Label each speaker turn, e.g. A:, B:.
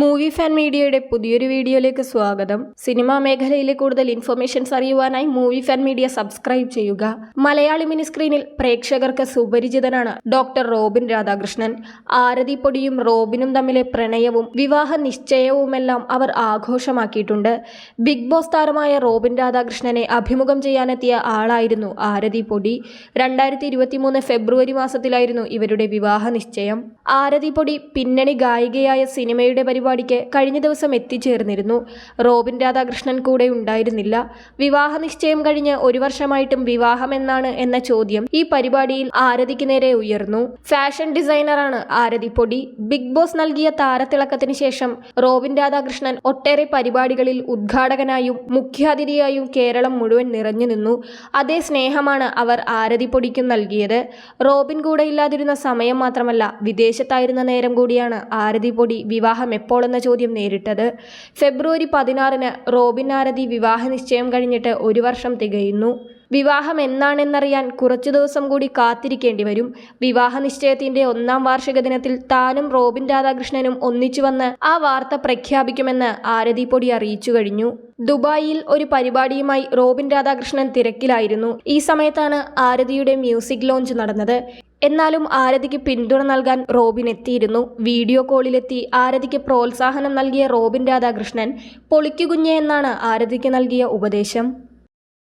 A: Movie fan മീഡിയയുടെ പുതിയൊരു വീഡിയോയിലേക്ക് സ്വാഗതം. സിനിമാ മേഖലയിലെ കൂടുതൽ ഇൻഫർമേഷൻസ് അറിയുവാനായി മൂവി ഫാൻ മീഡിയ സബ്സ്ക്രൈബ് ചെയ്യുക. മലയാളി മിനി സ്ക്രീനിൽ പ്രേക്ഷകർക്ക് സുപരിചിതനാണ് ഡോക്ടർ റോബിൻ രാധാകൃഷ്ണൻ. ആരതിപ്പൊടിയും റോബിനും തമ്മിലെ പ്രണയവും വിവാഹ നിശ്ചയവുമെല്ലാം അവർ ആഘോഷമാക്കിയിട്ടുണ്ട്. ബിഗ് ബോസ് താരമായ റോബിൻ രാധാകൃഷ്ണനെ അഭിമുഖം ചെയ്യാനെത്തിയ ആളായിരുന്നു ആരതി പൊടി രണ്ടായിരത്തി ഫെബ്രുവരി മാസത്തിലായിരുന്നു ഇവരുടെ വിവാഹ നിശ്ചയം. ആരതി പൊടി പിന്നണി ഗായികയായ സിനിമയുടെ പരിപാടിക്ക് കഴിഞ്ഞ ദിവസം എത്തിച്ചേർന്നിരുന്നു. റോബിൻ രാധാകൃഷ്ണൻ കൂടെ ഉണ്ടായിരുന്നില്ല. വിവാഹ നിശ്ചയം കഴിഞ്ഞ് ഒരു വർഷമായിട്ടും വിവാഹം എന്നാണ് എന്ന ചോദ്യം ഈ പരിപാടിയിൽ ആരതിക്ക് നേരെ ഉയർന്നു. ഫാഷൻ ഡിസൈനറാണ് ആരതി പൊടി ബിഗ് ബോസ് നൽകിയ താരത്തിളക്കത്തിന് ശേഷം റോബിൻ രാധാകൃഷ്ണൻ ഒട്ടേറെ പരിപാടികളിൽ ഉദ്ഘാടകനായും മുഖ്യാതിഥിയായും കേരളം മുഴുവൻ നിറഞ്ഞു നിന്നു. അതേ സ്നേഹമാണ് അവർ ആരതി പൊടിക്കും നൽകിയത്. റോബിൻ കൂടെ ഇല്ലാതിരുന്ന സമയം മാത്രമല്ല വിദേശത്തായിരുന്ന നേരം കൂടിയാണ് ആരതി പൊടി വിവാഹം എപ്പോഴെന്ന ചോദ്യം നേരിട്ടത്. ഫെബ്രുവരി പതിനാറിന് റോബിൻ ആരതി വിവാഹ നിശ്ചയം കഴിഞ്ഞിട്ട് ഒരു വർഷം തികയുന്നു. വിവാഹം എന്നാണെന്നറിയാൻ കുറച്ചു ദിവസം കൂടി കാത്തിരിക്കേണ്ടി വരും. വിവാഹ നിശ്ചയത്തിന്റെ ഒന്നാം വാർഷിക ദിനത്തിൽ താനും റോബിൻ രാധാകൃഷ്ണനും ഒന്നിച്ചു വന്ന് ആ വാർത്ത പ്രഖ്യാപിക്കുമെന്ന് ആരതി പൊടി അറിയിച്ചു കഴിഞ്ഞു. ദുബായിൽ ഒരു പരിപാടിയുമായി റോബിൻ രാധാകൃഷ്ണൻ തിരക്കിലായിരുന്നു. ഈ സമയത്താണ് ആരതിയുടെ മ്യൂസിക് ലോഞ്ച് നടന്നത്. എന്നാലും ആരതിക്ക് പിന്തുണ നൽകാൻ റോബിൻ എത്തിയിരുന്നു. വീഡിയോ കോളിലെത്തി ആരതിക്ക് പ്രോത്സാഹനം നൽകിയ റോബിൻ രാധാകൃഷ്ണൻ പൊളിക്കുകുഞ്ഞെ എന്നാണ് ആരതിക്ക് നൽകിയ ഉപദേശം.